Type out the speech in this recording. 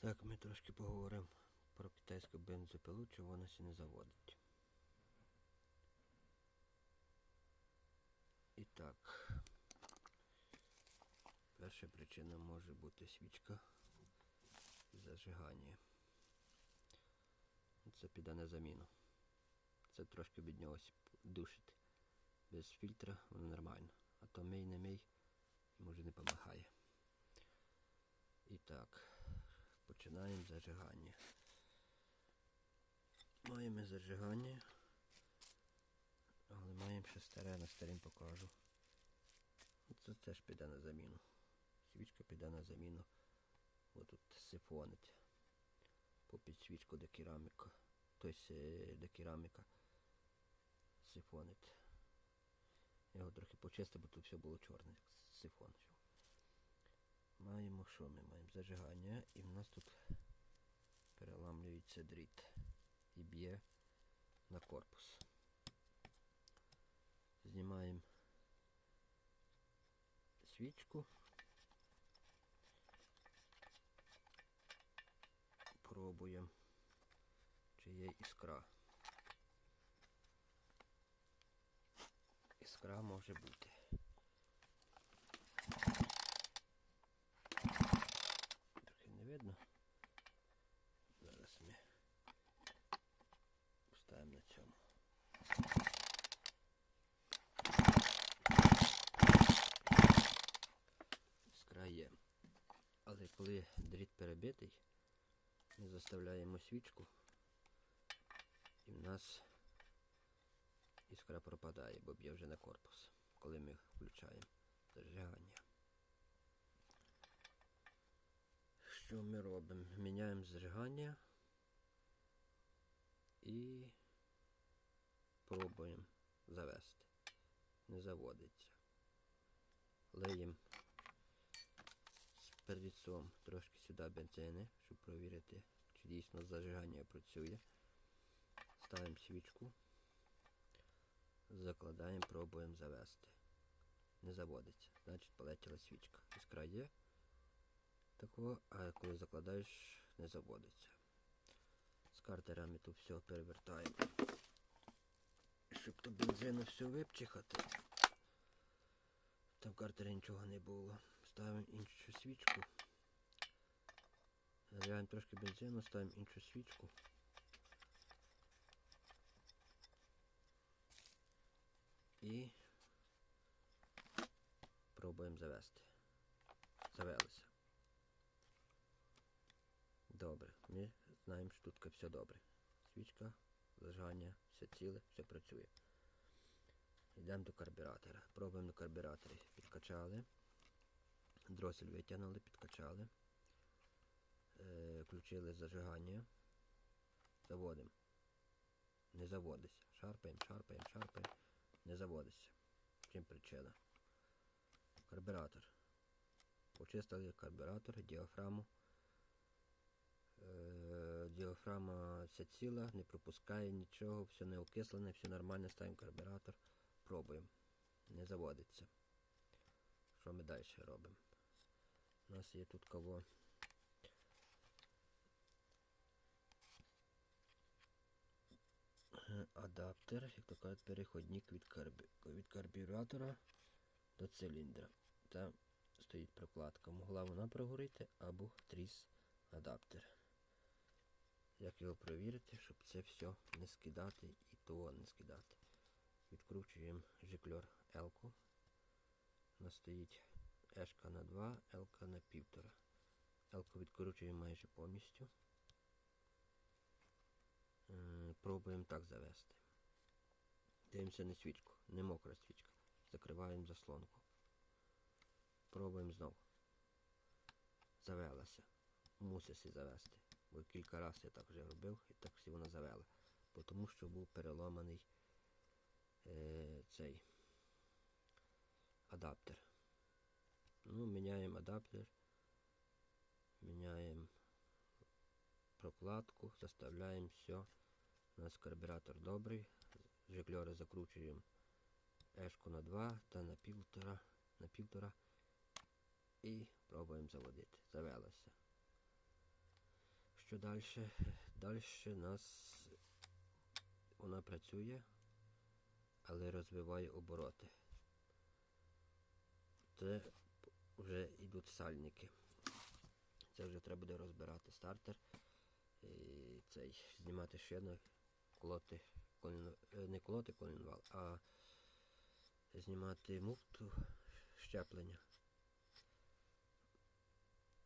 Так, ми трошки поговоримо про китайську бензопилу, чого вона ще не заводить. І так, перша причина може бути свічка зажигання. Це піде на заміну. Це трошки від нього душить. Без фільтра воно нормально. А то мий не мий, може не допомагає. І так, починаємо зажигання. Маємо зажигання, але маємо ще старе, на старим покажу. Це теж піде на заміну. Свічка піде на заміну. Ось тут сифонить. По підсвічку до кераміка. Тобто е, до кераміка сифонить. Я його трохи почистив, бо тут все було чорне, як сифон. Маємо що ми маємо? Зажигання і в нас тут переламлюється дріт і б'є на корпус. Знімаємо свічку. Пробуємо, чи є іскра. Іскра може бути. Трохи не видно. Зараз ми поставимо на цьому. Іскра є. Але коли дріт перебитий, ми заставляємо свічку і в нас іскра пропадає, бо б'є вже на корпус, коли ми включаємо зажигання. Що ми робимо? Міняємо зажигання і пробуємо завести. Не заводиться. Леємо з перцом трошки сюди бензини, щоб провірити, чи дійсно зажигання працює. Ставимо свічку, закладаємо, пробуємо завести. Не заводиться. Значить полетіла свічка. Іскра є. Такого, а коли закладаєш, не заводиться. З картерами тут все перевертаємо. Щоб то бензину все випчихати. Там в картері нічого не було. Ставимо іншу свічку. Заливаємо трошки бензину, ставимо іншу свічку. І пробуємо завести. Завелися. Добре. Ми знаємо, що тут все добре. Свічка, зажигання, все ціле, все працює. Йдемо до карбюратора. Пробуємо на карбюраторі. Підкачали. Дросель витягнули, підкачали. Е, включили зажигання. Заводимо. Не заводиться. Шарпаємо, шарпаємо, шарпаємо. Не заводиться. Чим причина? Карбюратор. Почистили карбюратор, діафраму. Е, діафрама вся ціла, не пропускає нічого, все не окислене, все нормально, ставимо карбюратор, пробуємо. Не заводиться. Що ми далі робимо? У нас є тут кого. Адаптер, як то переходник від, карбі... від карбюратора до циліндра. Там стоїть прокладка. Могла вона прогоріти або тріс адаптер. Як його перевірити, щоб це все не скидати і того не скидати. Відкручуємо жикльор L-ку. У нас стоїть Ешка на 2, L на 1,5. L-ку відкручуємо майже повністю. Е, Пробуємо так завести. Дивимося на свічку. Не мокра свічка. Закриваємо заслонку. Пробуємо знову. Завелася. Муситься завести. Бо кілька разів я так вже робив і так всі вона завела. Тому що був переломаний е, цей адаптер. Ну, міняємо адаптер. Міняємо прокладку, заставляємо все. У нас карбюратор добрий. Жикльори закручуємо ешку на 2 та на півтора, на півтора і пробуємо заводити. Завелося. Що далі? Далі нас вона працює, але розвиває обороти. Це вже йдуть сальники. Це вже треба буде розбирати стартер. І цей знімати шину, клоти, колін, е, не колоти колінвал, а знімати муфту щеплення.